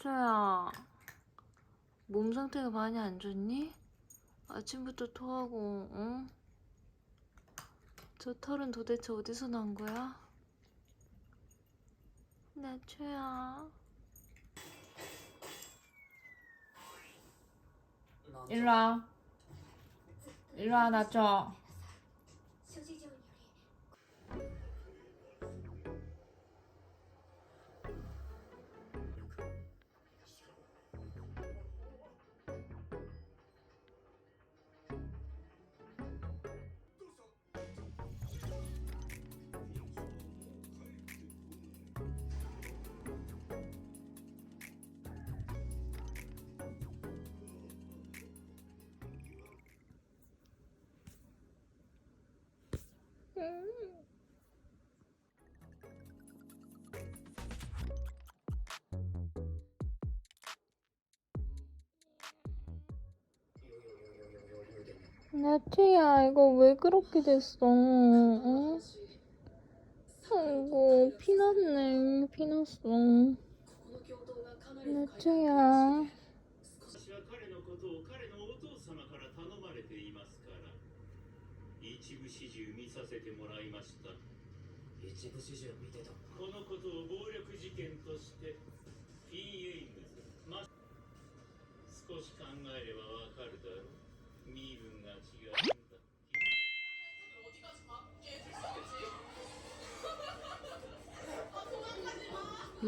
나초야, 몸 상태가 많이 안 좋니? 아침부터 토하고, 응? 저 털은 도대체 어디서 난 거야? 나초야. 일로 와. 일로 와, 나초. 나트야 이거 왜 그렇게 됐어? 어? 피났네 피났어 나트야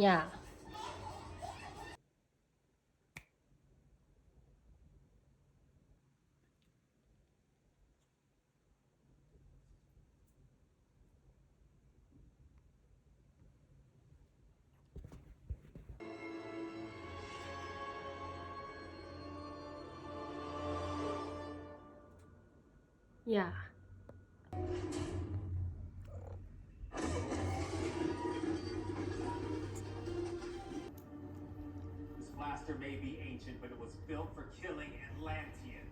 야. 야. Blaster may be ancient, but it was built for killing Atlanteans.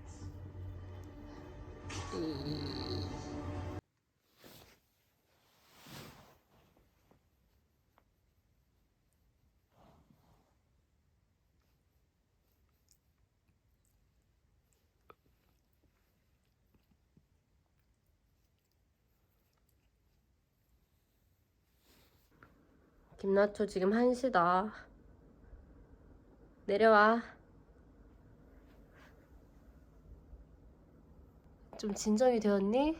김나초 지금 1시다. 내려와. 좀 진정이 되었니?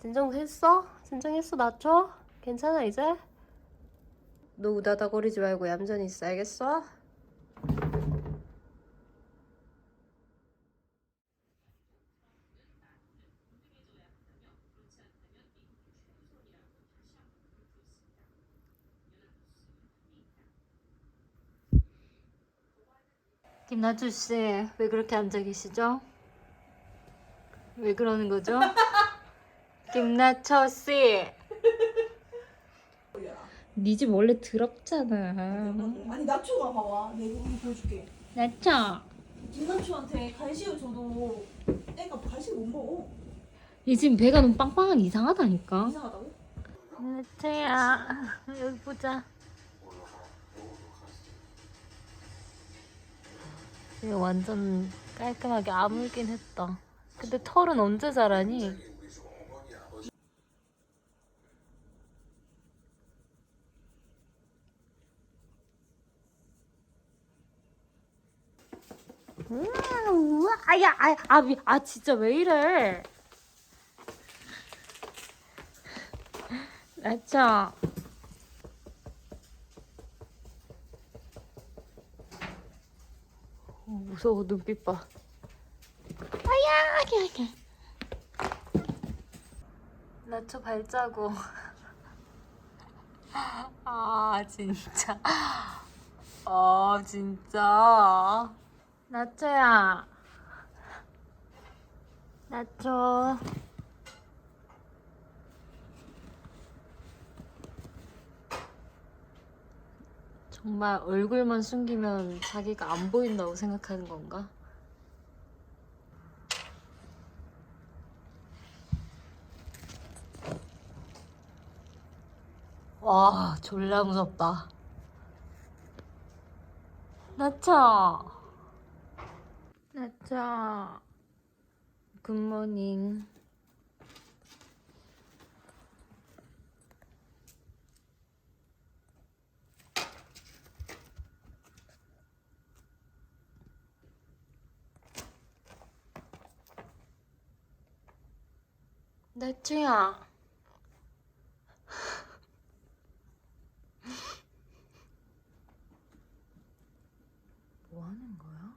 진정했어? 진정했어, 나초? 괜찮아, 이제? 너 우다다거리지 말고 얌전히 있어, 알겠어? 김나초 씨, 왜 그렇게 앉아 계시죠? 왜 그러는 거죠? 김나초 씨. 네 집 원래 더럽잖아. 아니 나초가 봐봐 내 이거 보여줄게 나초. 김나초한테 간식을 줘도 애가 간식을 못 먹어 얘 지금 배가 너무 빵빵하게 이상하다니까. 이상하다고? 나초야, 여기 보자. 얘 완전 깔끔하게 아물긴 했다. 근데 털은 언제 자라니? 우와, 아야, 아, 아, 미- 아, 진짜 왜 이래? 나초. 무서워 눈빛 봐. 아야, 아야, 아야. 나초 발자국. 아 진짜. 아 진짜. 나초야. 나초. 정말 얼굴만 숨기면 자기가 안 보인다고 생각하는 건가? 와, 졸라 무섭다. 나쳐 나쳐 굿모닝 나츠야. 뭐 하는 거야?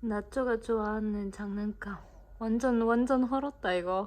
나초가 좋아하는 장난감. 완전 완전 헐었다 이거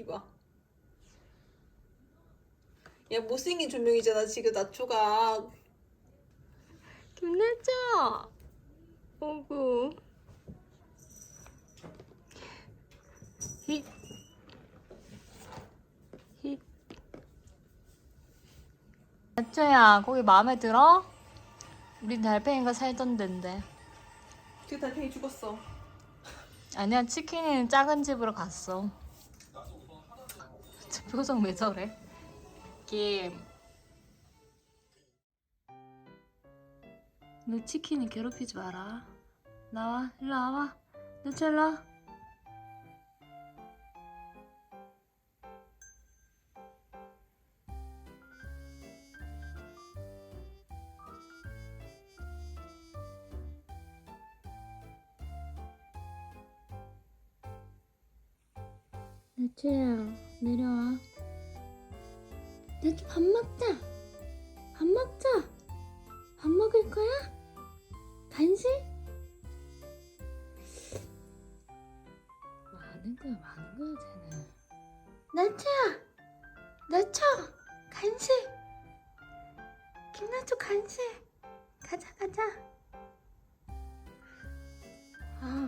기봐. 야 못생긴 조명이잖아 지금 나초가. 김나초 오구 힛 힛. 나초야 거기 마음에 들어? 우리 달팽이가 살던 데인데 그 달팽이 죽었어. 아니야 치킨이는 작은 집으로 갔어 저 표정 왜 저래? 김. 너 치킨이 괴롭히지 마라. 나와, 일로 와봐. 너 일로 와. 나초야 내려와. 나초 밥 먹자. 밥 먹자. 밥 먹을 거야? 간식? 많은 거야 많은 거야 쟤는. 나초야 나초 간식. 김나초 간식. 가자 가자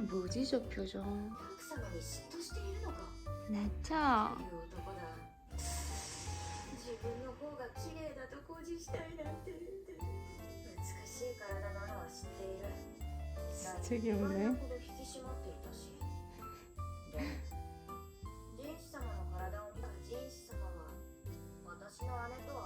이지저 표 정? のうだ。自分の方が綺麗だと誇示したいなんて美しい体なのは知っている。引き締まっていたし。様の体を見た様は私の姉とは